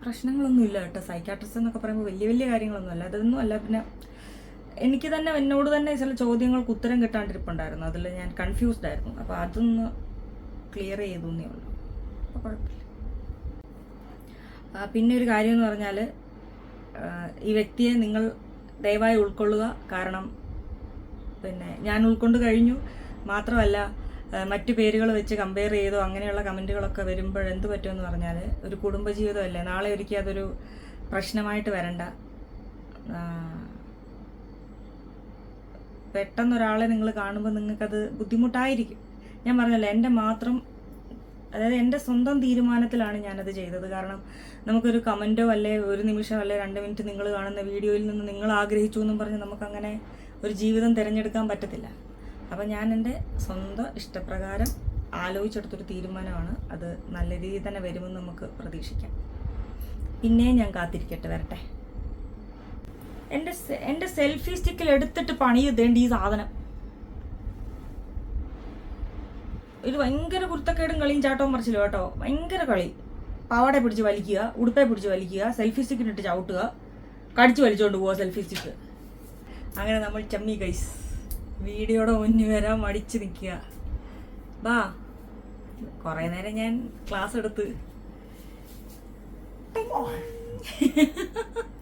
പ്രശ്നങ്ങളൊന്നും ഇല്ല കേട്ടോ. സൈക്കാട്രിസ്റ്റ് എന്നൊക്കെ പറയുമ്പോൾ വലിയ വലിയ കാര്യങ്ങളൊന്നും അല്ല. അതൊന്നും അല്ല. പിന്നെ എനിക്ക് തന്നെ എന്നോട് തന്നെ ചില ചോദ്യങ്ങൾക്ക് ഉത്തരം കിട്ടാണ്ടിരിപ്പുണ്ടായിരുന്നു. അതിൽ ഞാൻ കൺഫ്യൂസ്ഡ് ആയിരുന്നു. അപ്പോൾ അതൊന്ന് ക്ലിയർ ചെയ്തു എന്നേ ഉള്ളൂ. അപ്പോൾ കുഴപ്പമില്ല. പിന്നെ ഒരു കാര്യം എന്ന് പറഞ്ഞാൽ ഈ വ്യക്തിയെ നിങ്ങൾ ദയവായി ഉൾക്കൊള്ളുക. കാരണം പിന്നെ ഞാൻ ഉൾക്കൊണ്ട് കഴിഞ്ഞു. മാത്രമല്ല മറ്റു പേരുകൾ വെച്ച് കമ്പയർ ചെയ്തോ അങ്ങനെയുള്ള കമന്റുകളൊക്കെ വരുമ്പോൾ എന്ത് പറ്റുമെന്ന് പറഞ്ഞാൽ ഒരു കുടുംബജീവിതമല്ലേ? നാളെ ഒരിക്കലും അതൊരു പ്രശ്നമായിട്ട് വരണ്ട. പെട്ടെന്നൊരാളെ നിങ്ങൾ കാണുമ്പോൾ നിങ്ങൾക്കത് ബുദ്ധിമുട്ടായിരിക്കും. ഞാൻ പറഞ്ഞല്ലോ എന്റെ മാത്രം അതായത് എന്റെ സ്വന്തം തീരുമാനത്തിലാണ് ഞാനത് ചെയ്തത്. കാരണം നമുക്കൊരു കമന്റോ അല്ലെ ഒരു നിമിഷം അല്ലെ രണ്ട് മിനിറ്റ് നിങ്ങൾ കാണുന്ന വീഡിയോയിൽ നിന്ന് നിങ്ങൾ ആഗ്രഹിച്ചു എന്നും പറഞ്ഞ് നമുക്കങ്ങനെ ഒരു ജീവിതം തിരഞ്ഞെടുക്കാൻ പറ്റത്തില്ല. അപ്പം ഞാൻ എന്റെ സ്വന്തം ഇഷ്ടപ്രകാരം ആലോചിച്ചെടുത്തൊരു തീരുമാനമാണ് അത് നല്ല രീതിയിൽ തന്നെ വരുമെന്ന് നമുക്ക് പ്രതീക്ഷിക്കാം. പിന്നെയും ഞാൻ കാത്തിരിക്കട്ടെ വരട്ടെ. എന്റെ എന്റെ സെൽഫി സ്റ്റിക്കിൽ എടുത്തിട്ട് പണിയുതേണ്ട ഈ സാധനം. ഇത് ഭയങ്കര കുരുത്തക്കേടും കളിയും ചാട്ടവും മറിച്ചില്ല കേട്ടോ. ഭയങ്കര കളി. പാവാടെ പിടിച്ച് വലിക്കുക ഉടുപ്പെ പിടിച്ച് വലിക്കുക സെൽഫി സ്റ്റിക്കിനിട്ട് ചവിട്ടുക കടിച്ചു വലിച്ചുകൊണ്ട് പോവുക സെൽഫി സ്റ്റിക്ക് അങ്ങനെ നമ്മൾ ചമ്മി ഗൈസ് വീഡിയോയുടെ മുന്നിൽ വരാൻ മടിച്ച് നിൽക്കുക. ബാ. കുറേ നേരം ഞാൻ ക്ലാസ് എടുത്ത്.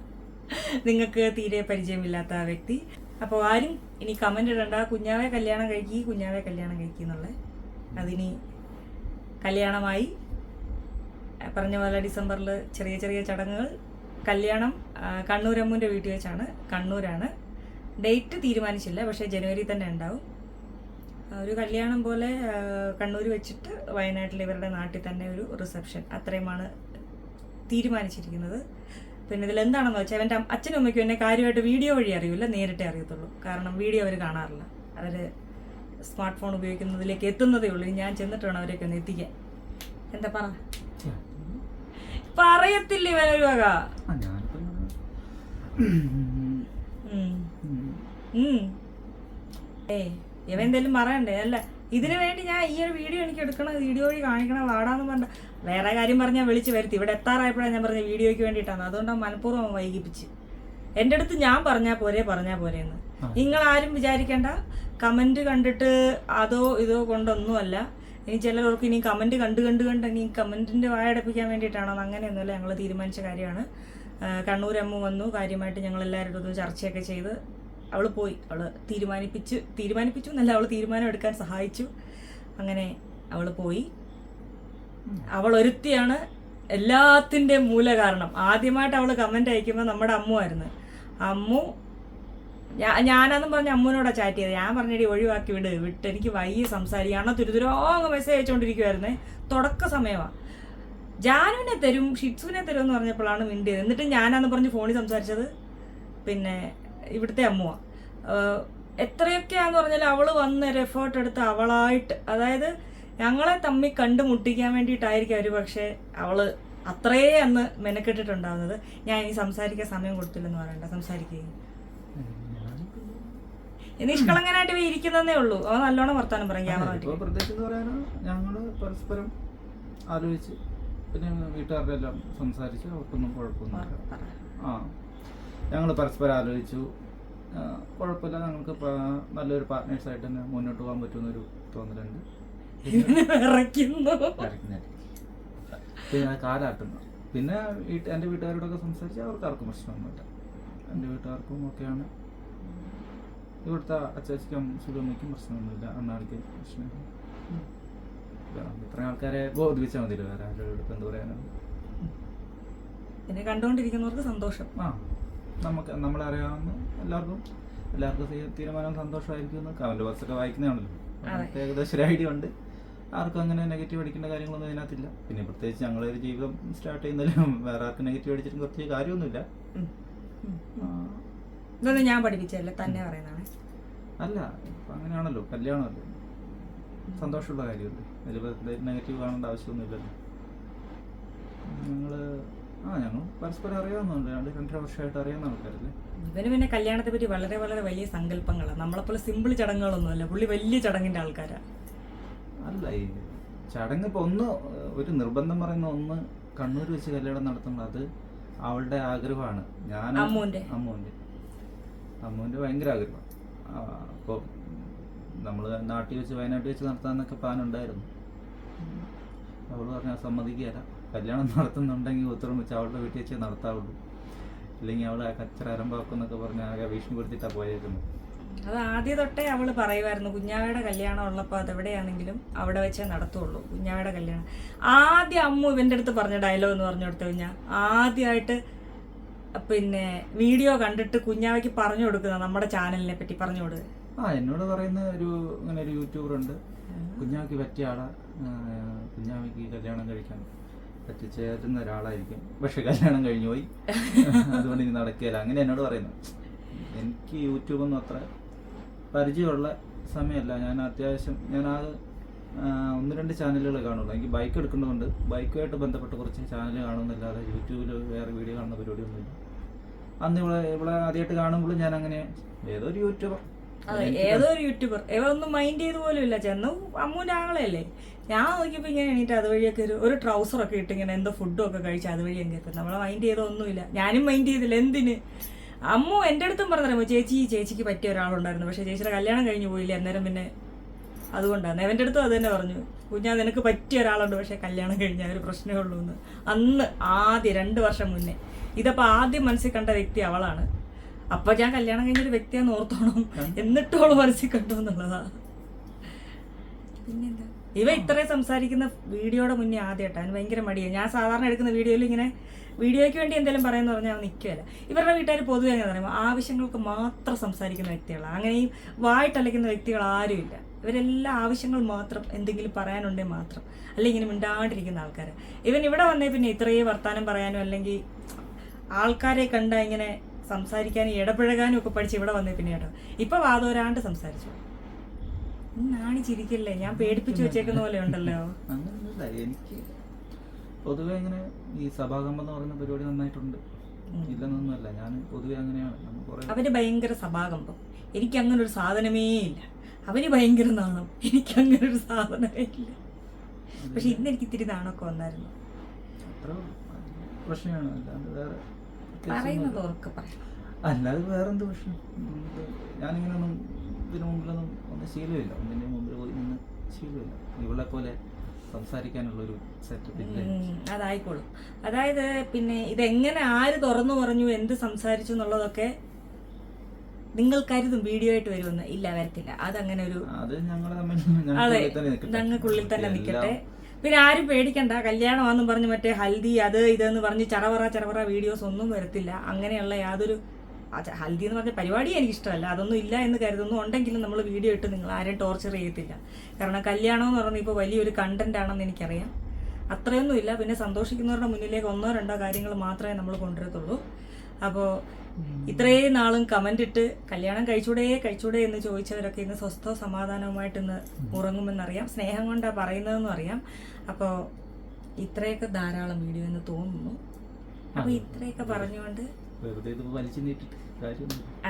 നിങ്ങൾക്ക് തീരെ പരിചയമില്ലാത്ത ആ വ്യക്തി. അപ്പോൾ ആരും ഇനി കമന്റ് ഇടണ്ട. കുഞ്ഞാവെ കല്യാണം കഴിക്കി കുഞ്ഞാവെ കല്യാണം കഴിക്കി എന്നുള്ളത് അതിനി കല്യാണമായി. പറഞ്ഞ പോലെ ഡിസംബറിൽ ചെറിയ ചെറിയ ചടങ്ങുകൾ. കല്യാണം കണ്ണൂരമ്മൂന്റെ വീട്ടിൽ വെച്ചാണ്. കണ്ണൂരാണ്. ഡേറ്റ് തീരുമാനിച്ചില്ല പക്ഷേ ജനുവരി തന്നെ ഉണ്ടാവും. ഒരു കല്യാണം പോലെ കണ്ണൂർ വെച്ചിട്ട് വയനാട്ടിൽ ഇവരുടെ നാട്ടിൽ തന്നെ ഒരു റിസപ്ഷൻ. അത്രയുമാണ് തീരുമാനിച്ചിരിക്കുന്നത്. പിന്നെ ഇതിൽ എന്താണെന്ന് വെച്ചാൽ അവന്റെ അച്ഛനും അമ്മയ്ക്കും എന്നെ കാര്യമായിട്ട് വീഡിയോ വഴി അറിയില്ല നേരിട്ടേ അറിയത്തുള്ളൂ. കാരണം വീഡിയോ അവർ കാണാറില്ല. അവർ സ്മാർട്ട് ഫോൺ ഉപയോഗിക്കുന്നതിലേക്ക് എത്തുന്നതേ ഉള്ളൂ. ഞാൻ ചെന്നിട്ട് വേണം അവരെയൊക്കെ ഒന്ന് എത്തിക്കാൻ. എന്താ പറ? പറയത്തില്ല ഇവനൊരു വക. ഏയ് ഇവ എന്തെങ്കിലും പറയണ്ടേ? അല്ല ഇതിനു വേണ്ടി ഞാൻ ഈ ഒരു വീഡിയോ എനിക്ക് എടുക്കണം വീഡിയോ വഴി കാണിക്കണം വാടാന്ന് പറഞ്ഞ വേറെ കാര്യം പറഞ്ഞാൽ വിളിച്ച് വരുത്തി. ഇവിടെ എത്താറായപ്പോഴാണ് ഞാൻ പറഞ്ഞ വീഡിയോയ്ക്ക് വേണ്ടിയിട്ടാണ് അതുകൊണ്ടാണ് മനഃപൂർവം വൈകിപ്പിച്ച്. എന്റെ അടുത്ത് ഞാൻ പറഞ്ഞാൽ പോരെ പറഞ്ഞാൽ പോരെ എന്ന് നിങ്ങൾ ആരും വിചാരിക്കേണ്ട. കമന്റ് കണ്ടിട്ട് അതോ ഇതോ കൊണ്ടൊന്നുമല്ല. ഇനി ചിലർക്ക് ഇനി കമന്റ് കണ്ട് കണ്ട് കണ്ട് ഇനി കമന്റിന്റെ വായടപ്പിക്കാൻ വേണ്ടിയിട്ടാണോ അങ്ങനെയൊന്നുമല്ല. ഞങ്ങൾ തീരുമാനിച്ച കാര്യമാണ്. കണ്ണൂർ അമ്മ വന്നു. കാര്യമായിട്ട് ഞങ്ങൾ എല്ലാവരുടെ ഒന്ന് ചർച്ചയൊക്കെ ചെയ്ത് അവൾ പോയി. അവൾ തീരുമാനിപ്പിച്ച് തീരുമാനിപ്പിച്ചു എന്നല്ല അവൾ തീരുമാനം എടുക്കാൻ സഹായിച്ചു. അങ്ങനെ അവൾ പോയി. അവൾ ഒരുത്തിയാണ് എല്ലാത്തിന്റെ മൂല കാരണം ആദ്യമായിട്ട് അവൾ കമന്റ് അയക്കുമ്പോൾ നമ്മുടെ അമ്മു ആയിരുന്നു അമ്മു ഞാ ഞാനെന്നും പറഞ്ഞ അമ്മനോടാ ചാറ്റ് ചെയ്തത്. ഞാൻ പറഞ്ഞിട്ട് ഒഴിവാക്കി വിട്. വിട്ട് എനിക്ക് വയ്യ സംസാരിക്കണം തുരുതുരോങ്ങ് മെസ്സേജ് അയച്ചുകൊണ്ടിരിക്കുവായിരുന്നേ. തുടക്ക സമയമാണ് ജാനുവിനെ തരും ഷിറ്റ്സുവിനെ തരും എന്ന് പറഞ്ഞപ്പോഴാണ് മിണ്ടിയത്. എന്നിട്ട് ഞാനാന്ന് പറഞ്ഞ് ഫോണിൽ സംസാരിച്ചത് പിന്നെ ഇവിടുത്തെ അമ്മുവ. എത്രയൊക്കെയാന്ന് പറഞ്ഞാൽ അവൾ വന്ന് എഫേർട്ട് എടുത്ത് അവളായിട്ട് അതായത് ഞങ്ങളെ തമ്മിൽ കണ്ടുമുട്ടിക്കാൻ വേണ്ടിയിട്ടായിരിക്കും ഒരു പക്ഷേ അവൾ അത്രയേ അന്ന് മെനക്കെട്ടിട്ടുണ്ടാവുന്നത്. ഞാൻ ഇനി സംസാരിക്കാൻ സമയം കൊടുത്തില്ലെന്ന് പറയണ്ട. സംസാരിക്കുകയും നിഷ്കളങ്കനായിട്ട് പോയി ഇരിക്കുന്നതേ ഉള്ളൂ. അവ നല്ലോണം വർത്താനം പറയും ക്യാമറ ഇപ്പൊ പ്രത്യേകിച്ച് എന്ന് പറയാനോ ഞങ്ങൾ പരസ്പരം ആലോചിച്ച് പിന്നെ വീട്ടുകാരുടെ എല്ലാം സംസാരിച്ച് അവർക്കൊന്നും കുഴപ്പമൊന്നുമില്ല ആ ഞങ്ങൾ പരസ്പരം ആലോചിച്ചു. കുഴപ്പമില്ല ഞങ്ങൾക്ക് നല്ലൊരു പാർട്ട്നേഴ്സ് ആയിട്ട് തന്നെ മുന്നോട്ട് പോകാൻ പറ്റുമെന്നൊരു തോന്നലുണ്ട്. പിന്നെ കാലാട്ടുന്നു. പിന്നെ വീട്ട് എന്റെ വീട്ടുകാരോടൊക്കെ സംസാരിച്ച് അവർക്ക് ആർക്കും പ്രശ്നമൊന്നുമില്ല. എന്റെ വീട്ടുകാർക്കും ഒക്കെയാണ്. ഇവിടുത്തെ അച്ചാച്ചിക്കും സുഗമ്മയ്ക്കും പ്രശ്നമൊന്നുമില്ല. അണ്ണാടിക്ക് പ്രശ്നം ഇത്രയും ആൾക്കാരെ ബോധിപ്പിച്ചാൽ മതിയല്ലോ. വേറെ ആരോടും എന്ത് പറയാനാണ് എന്നെ കണ്ടുകൊണ്ടിരിക്കുന്നവർക്ക് സന്തോഷം. ആ നമുക്ക് നമ്മളറിയാവുന്ന എല്ലാവർക്കും എല്ലാവർക്കും തീരുമാനം സന്തോഷമായിരിക്കും എന്ന് കമന്റ് ബോക്സ് ഒക്കെ വായിക്കുന്നതാണല്ലോ. ഏകദേശം ഒരു ഐഡിയ ഉണ്ട്. ആർക്കും അങ്ങനെ നെഗറ്റീവ് അടിക്കേണ്ട കാര്യങ്ങളൊന്നും ഇതിനകത്തില്ല. പിന്നെ പ്രത്യേകിച്ച് ഞങ്ങളൊരു ജീവിതം സ്റ്റാർട്ട് ചെയ്യുന്നതിലും വേറെ ആർക്കും നെഗറ്റീവ് അടിച്ചിട്ടും കുറച്ച് കാര്യമൊന്നുമില്ല. ഇതൊന്നും ഞാൻ പഠിപ്പിച്ചല്ല തന്നെ പറയുന്നതാണ്. അല്ല ഇപ്പം അങ്ങനെയാണല്ലോ കല്യാണമല്ലേ? സന്തോഷമുള്ള കാര്യമല്ലേ? അതിൽ നെഗറ്റീവ് കാണേണ്ട ആവശ്യമൊന്നുമില്ലല്ലോ. ഞങ്ങൾ ആ ഞങ്ങൾ പരസ്പരം അറിയാവുന്നുണ്ട് രണ്ട് രണ്ടര വർഷമായിട്ട് അറിയാവുന്ന ആൾക്കാരല്ലേ? ഇവന് പിന്നെ കല്യാണത്തെ പറ്റി വളരെ വളരെ വലിയ സങ്കല്പങ്ങളാണ് നമ്മളെപ്പോലെ സിമ്പിൾ ചടങ്ങുകളൊന്നുമല്ല പുള്ളി വലിയ ചടങ്ങിന്റെ ആൾക്കാരാ. അല്ല ഈ ചടങ്ങ് ഇപ്പൊ ഒന്ന് ഒരു നിർബന്ധം പറയുന്ന ഒന്ന് കണ്ണൂർ വെച്ച് കല്യാണം നടത്തുന്നത് അത് അവളുടെ ആഗ്രഹമാണ്. ഞാൻ അമ്മൂന്റെ? അമ്മൂന്റെ അമ്മൂന്റെ ഭയങ്കര ആഗ്രഹമാണ് അപ്പോൾ നമ്മൾ നാട്ടിൽ വെച്ച് വയനാട്ടിൽ വെച്ച് നടത്താമെന്നൊക്കെ പ്ലാൻ ഉണ്ടായിരുന്നു അവൾ പറഞ്ഞാൽ സമ്മതിക്കുകയില്ല കല്യാണം നടത്തുന്നുണ്ടെങ്കിൽ ഉത്തരം വെച്ച് അവളുടെ വീട്ടിൽ വെച്ച് നടത്താവുള്ളൂ. ഇല്ലെങ്കിൽ അവൾ കച്ചറ അരമ്പാക്കുന്നൊക്കെ പറഞ്ഞ് ആകെ ഭീഷണിപ്പെടുത്തിയിട്ടാണ് പോയേക്കുന്നത് അത് ആദ്യ തൊട്ടേ അവൾ പറയുമായിരുന്നു കുഞ്ഞാവയുടെ കല്യാണം ഉള്ളപ്പോൾ അതെവിടെയാണെങ്കിലും അവിടെ വെച്ചേ നടത്തുള്ളൂ. കുഞ്ഞാവയുടെ കല്യാണം. ആദ്യം അമ്മു ഇവന്റെ അടുത്ത് പറഞ്ഞ ഡയലോഗ് എന്ന് പറഞ്ഞു കൊടുത്തു കഴിഞ്ഞാൽ ആദ്യമായിട്ട് പിന്നെ വീഡിയോ കണ്ടിട്ട് കുഞ്ഞാവയ്ക്ക് പറഞ്ഞു കൊടുക്കുന്ന നമ്മുടെ ചാനലിനെ പറ്റി പറഞ്ഞു കൊടുക്കുക ആ എന്നോട് പറയുന്ന ഒരു ഇങ്ങനെ ഒരു യൂട്യൂബർ ഉണ്ട്. കുഞ്ഞാവയ്ക്ക് പറ്റിയ ആളാ. കുഞ്ഞാവയ്ക്ക് കല്യാണം കഴിക്കാൻ പറ്റിച്ചേരുന്ന ഒരാളായിരിക്കും. പക്ഷെ കല്യാണം കഴിഞ്ഞു പോയി. അതുകൊണ്ട് ഇനി നടക്കുകയില്ല. അങ്ങനെ എന്നോട് പറയുന്നു. എനിക്ക് യൂട്യൂബൊന്നും അത്ര പരിചയമുള്ള സമയമല്ല. ഞാൻ അത്യാവശ്യം ഞാൻ ആ ഒന്ന് രണ്ട് ചാനലുകൾ കാണുള്ളൂ. എനിക്ക് ബൈക്ക് എടുക്കുന്നതുകൊണ്ട് ബൈക്കുമായിട്ട് ബന്ധപ്പെട്ട് കുറച്ച് ചാനൽ കാണുന്നില്ലാതെ യൂട്യൂബിൽ വേറെ വീഡിയോ കാണുന്ന പരിപാടിയൊന്നുമില്ല. അന്ന് ഇവിടെ ഇവിടെ ആദ്യമായിട്ട് കാണുമ്പോൾ ഞാൻ അങ്ങനെ ഏതോ ഒരു യൂട്യൂബർ അതെ ഏതോ ഒരു യൂട്യൂബർ ഇവൊന്നും മൈൻഡ് ചെയ്ത് പോലും ഇല്ല. ചെന്നു അമ്മൂന്റെ ആങ്ങളല്ലേ ഞാൻ നോക്കിയപ്പോൾ ഇങ്ങനെ എണീറ്റ് അതുവഴിയൊക്കെ ഒരു ഒരു ട്രൗസറൊക്കെ ഇട്ട് ഇങ്ങനെ എന്തോ ഫുഡും ഒക്കെ കഴിച്ച് അതുവഴി അങ്ങ് എത്തും. നമ്മളെ മൈൻഡ് ചെയ്തൊന്നുമില്ല. ഞാനും മൈൻഡ് ചെയ്തില്ല. എന്തിന്? അമ്മു എന്റെ അടുത്തും പറഞ്ഞറിയുമോ ചേച്ചി ചേച്ചിക്ക് പറ്റിയ ഒരാളുണ്ടായിരുന്നു. പക്ഷേ ചേച്ചിയുടെ കല്യാണം കഴിഞ്ഞു പോയില്ല. അന്നേരം പിന്നെ അതുകൊണ്ടാണ്. എവന്റെ അടുത്തും അത് തന്നെ പറഞ്ഞു. കുഞ്ഞാ നിനക്ക് പറ്റിയ ഒരാളുണ്ട് പക്ഷേ കല്യാണം കഴിഞ്ഞാൽ ഒരു പ്രശ്നമേ ഉള്ളൂ എന്ന്. അന്ന് ആദ്യം രണ്ട് വർഷം മുന്നേ. ഇതപ്പോൾ ആദ്യം മനസ്സിൽ കണ്ട വ്യക്തി അവളാണ്. അപ്പോൾ ഞാൻ കല്യാണം കഴിഞ്ഞൊരു വ്യക്തിയാന്ന് ഓർത്തോണം. എന്നിട്ടോൾ മനസ്സിൽ കണ്ടു എന്നുള്ളതാണ് പിന്നെന്താ? ഇവ ഇത്രയും സംസാരിക്കുന്ന വീഡിയോയുടെ മുന്നേ ആദ്യമായിട്ട്. അവന് ഭയങ്കര മടിയാണ് ഞാൻ സാധാരണ എടുക്കുന്ന വീഡിയോയിൽ ഇങ്ങനെ വീഡിയോയ്ക്ക് വേണ്ടി എന്തെങ്കിലും പറയാന്ന് പറഞ്ഞാൽ അവൻ നിൽക്കുകയല്ല ഇവരുടെ വീട്ടുകാർ പൊതുവെ എങ്ങനെ പറയുമ്പോൾ ആവശ്യങ്ങൾക്ക് മാത്രം സംസാരിക്കുന്ന വ്യക്തികളാണ് അങ്ങനെയും വായിട്ടലയ്ക്കുന്ന വ്യക്തികൾ ആരുമില്ല ഇവരെല്ലാം ആവശ്യങ്ങൾ മാത്രം എന്തെങ്കിലും പറയാനുണ്ടെങ്കിൽ മാത്രം. അല്ലെങ്കിൽ ഇങ്ങനെ മിണ്ടാണ്ടിരിക്കുന്ന ആൾക്കാർ ഇവൻ ഇവിടെ വന്നേ പിന്നെ ഇത്രയും വർത്താനം പറയാനും അല്ലെങ്കിൽ ആൾക്കാരെ കണ്ട ഇങ്ങനെ സംസാരിക്കാനും ഇടപഴകാനും ഒക്കെ പഠിച്ച് ഇവിടെ വന്നേ പിന്നെ കേട്ടോ. ഇപ്പൊ വാദോരാണ്ട് സംസാരിച്ചു. നാണിച്ചിരിക്കല്ലേ ഞാൻ പേടിപ്പിച്ചു വെച്ചേക്കുന്ന പോലെ ഉണ്ടല്ലോ. അങ്ങനെയൊന്നുമില്ല എനിക്ക് പൊതുവെ ഇങ്ങനെ ഈ സഭാകമ്പം എന്ന് പറയുന്ന പരിപാടി നന്നായിട്ടുണ്ട്. ഇല്ലെന്നൊന്നുമല്ല. ഞാൻ പൊതുവെ അങ്ങനെയാണ്. അവർ ഭയങ്കര സഭാകമ്പം. എനിക്ക് അങ്ങനെ ഒരു സാധനമേ ഇല്ല. അവന് ഭയങ്കര നാണം. എനിക്ക് അങ്ങനെ ഒരു സാധനമേ ഇല്ല പക്ഷെ ഇന്ന് എനിക്ക് ഇത്തിരി നാണൊക്കെ വന്നായിരുന്നു. പറയുന്നത് ഓർക്ക് പറയണം. അല്ലാതെ വേറെന്ത് പ്രശ്നം? ഞാനിങ്ങനെ ഒന്നും ഇതിനു മുമ്പിലൊന്നും ഒന്നും ശീലമില്ല. ഒന്നിന്റെ മുമ്പിൽ പോയി നിന്ന് ശീലമില്ല. ഇവളെ പോലെ സംസാരിക്കാനുള്ളൊരു സെറ്റപ്പ് ഇല്ല? ഉം, അതായിക്കോളും. അതായത് പിന്നെ ഇതെങ്ങനെ ആര് തുറന്നു പറഞ്ഞു എന്ത് സംസാരിച്ചു എന്നുള്ളതൊക്കെ നിങ്ങൾ കരുതും വീഡിയോ ആയിട്ട് വരുമെന്ന്. ഇല്ല വരത്തില്ല. അതങ്ങനെ ഒരു അത് ഞങ്ങൾക്കുള്ളിൽ തന്നെ നിൽക്കട്ടെ. പിന്നെ ആരും പേടിക്കണ്ട. കല്യാണമാണെന്നും പറഞ്ഞ് മറ്റേ ഹൽദി അത് ഇതെന്ന് പറഞ്ഞ് ചറവറ ചറവറ വീഡിയോസ് ഒന്നും വരത്തില്ല. അങ്ങനെയുള്ള യാതൊരു ഹൽദി എന്ന് പറഞ്ഞ പരിപാടി എനിക്കിഷ്ടമല്ല. അതൊന്നും ഇല്ല എന്ന് കരുതുന്നു. ഉണ്ടെങ്കിലും നമ്മൾ വീഡിയോ ഇട്ട് നിങ്ങൾ ആരെയും ടോർച്ചർ ചെയ്യത്തില്ല. കാരണം കല്യാണം എന്ന് പറഞ്ഞാൽ ഇപ്പോൾ വലിയൊരു കണ്ടന്റ് ആണെന്ന് എനിക്കറിയാം. അത്രയൊന്നും ഇല്ല പിന്നെ സന്തോഷിക്കുന്നവരുടെ മുന്നിലേക്ക് ഒന്നോ രണ്ടോ കാര്യങ്ങൾ മാത്രമേ നമ്മൾ കൊണ്ടുവരത്തുള്ളൂ. അപ്പോൾ ഇത്രയും നാളും കമന്റ് ഇട്ട് കല്യാണം കഴിച്ചൂടെ കഴിച്ചൂടെ എന്ന് ചോദിച്ചവരൊക്കെ ഇന്ന് സ്വസ്ഥ സമാധാനവുമായിട്ട് ഇന്ന് ഉറങ്ങുമെന്നറിയാം. സ്നേഹം കൊണ്ടാ പറയുന്നതെന്നും അറിയാം അപ്പോ ഇത്രയൊക്കെ ധാരാളം വീഡിയോ എന്ന് തോന്നുന്നു. അപ്പൊ ഇത്രയൊക്കെ പറഞ്ഞുകൊണ്ട്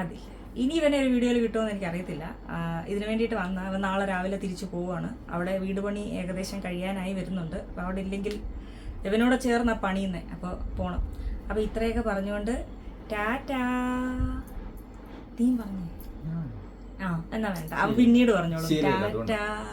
അതെ. ഇനി ഇവനെ ഒരു വീഡിയോയിൽ കിട്ടുമെന്ന് എനിക്ക് അറിയത്തില്ല ഇതിനു വേണ്ടിയിട്ട് വന്ന അവൻ നാളെ രാവിലെ തിരിച്ചു പോവാണ്. അവിടെ വീട് പണി ഏകദേശം കഴിയാനായി വരുന്നുണ്ട്. അപ്പോൾ അവിടെ ഇല്ലെങ്കിൽ ഇവനോട് ചേർന്ന പണിയുന്നേ അപ്പോൾ പോണം. അപ്പോൾ ഇത്രയൊക്കെ പറഞ്ഞുകൊണ്ട് ടാറ്റാ. നീ പറഞ്ഞു. ആ എന്നാ വേണ്ട. അവൻ പിന്നീട് പറഞ്ഞോളൂ. ടാറ്റാ.